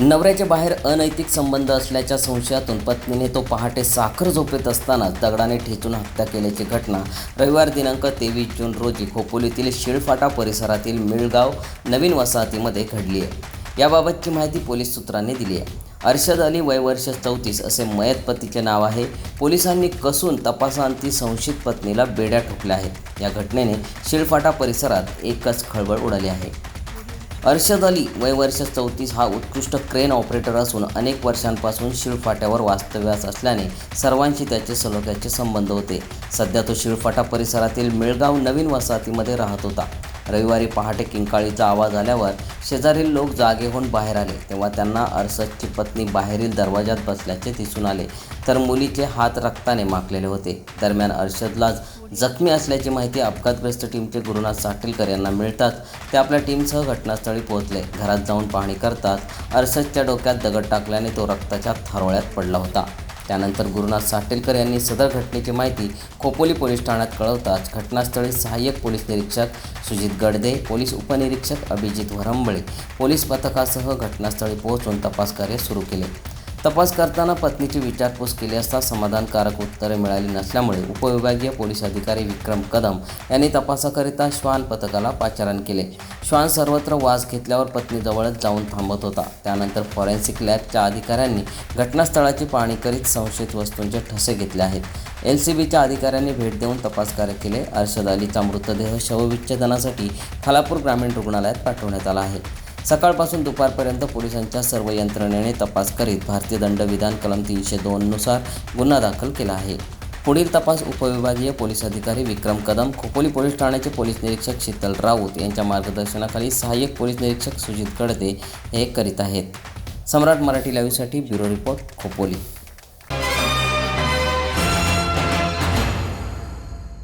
नवऱ्याच्या बाहेर अनैतिक संबंध असल्याच्या संशयातून पत्नीने तो पहाटे साखर झोपेत असतानाच दगडाने ठेचून हत्या केल्याची घटना रविवार दिनांक तेवीस जून रोजी खोपोलीतील शिळफाटा परिसरातील मिळगाव नवीन वसाहतीमध्ये घडली आहे. याबाबतची माहिती पोलीस सूत्रांनी दिली आहे. अर्षद अली वयवर्ष चौतीस असे मयत पतीचे नाव आहे. पोलिसांनी कसून तपासांती संशयित पत्नीला बेड्या ठोकल्या आहेत. या घटनेने शिळफाटा परिसरात एकच खळबळ उडाली आहे. अर्शद अली वय वर्ष चौतीस हा उत्कृष्ट क्रेन ऑपरेटर असून अनेक वर्षांपासून शिळफाट्यावर वास्तव्यास असल्याने सर्वांशी त्याचे सलोख्याचे संबंध होते. सध्या तो शिळफाटा परिसरातील मिळगाव नवीन वसाहतीमध्ये राहत होता. रविवारी पहाटे किंकाळीचा आवाज आल्यावर शेजारील लोक जागे होऊन बाहेर आले. तेव्हा त्यांना अर्षदची पत्नी बाहेरील दरवाजात बसल्याचे दिसून आले. तर मुलीचे हात रक्ताने माखलेले होते. दरम्यान अर्षदला जखमी असल्याची माहिती अपघातग्रस्त टीमचे गुरुनाथ साटेलकर यांना मिळताच ते आपल्या टीमसह घटनास्थळी पोहोचले. घरात जाऊन पाहणी करताच अर्षदच्या डोक्यात दगड टाकल्याने तो रक्ताच्या थारोळ्यात पडला होता. त्यानंतर गुरुनाथ साटेलकर यांनी सदर घटनेची माहिती खोपोली पोलीस ठाण्यात कळवताच घटनास्थळी सहाय्यक पोलीस निरीक्षक सुजित गडदे पोलीस उपनिरीक्षक अभिजित वरंबळे पोलीस पथकासह घटनास्थळी पोहोचून तपास कार्य सुरू केले. तपास करताना पत्नीची विचारपूस केली असता समाधानकारक उत्तरे मिळाली नसल्यामुळे उपविभागीय पोलीस अधिकारी विक्रम कदम यांनी तपासाकरिता श्वान पथकाला पाचारण केले. श्वान सर्वत्र वास घेतल्यावर पत्नीजवळच जाऊन थांबत होता. त्यानंतर फॉरेन्सिक लॅबच्या अधिकाऱ्यांनी घटनास्थळाची पाहणी करीत संशयित वस्तूंचे ठसे घेतले आहेत. एल सी बीच्या अधिकाऱ्यांनी भेट देऊन तपास कार्य केले. अर्शद अलीचा मृतदेह शवविच्छेदनासाठी खालापूर ग्रामीण रुग्णालयात पाठवण्यात आला आहे. सकाळपासून दुपारपर्यंत पोलिसांच्या सर्व यंत्रणेने तपास करीत भारतीय दंडविधान कलम तीनशे दोननुसार गुन्हा दाखल केला आहे. पुढील तपास उपविभागीय पोलीस अधिकारी विक्रम कदम खोपोली पोलीस ठाण्याचे पोलीस निरीक्षक शीतल राऊत यांच्या मार्गदर्शनाखाली सहाय्यक पोलीस निरीक्षक सुजित कडदे हे करीत आहेत. सम्राट मराठी लाईव्हसाठी ब्युरो रिपोर्ट खोपोली.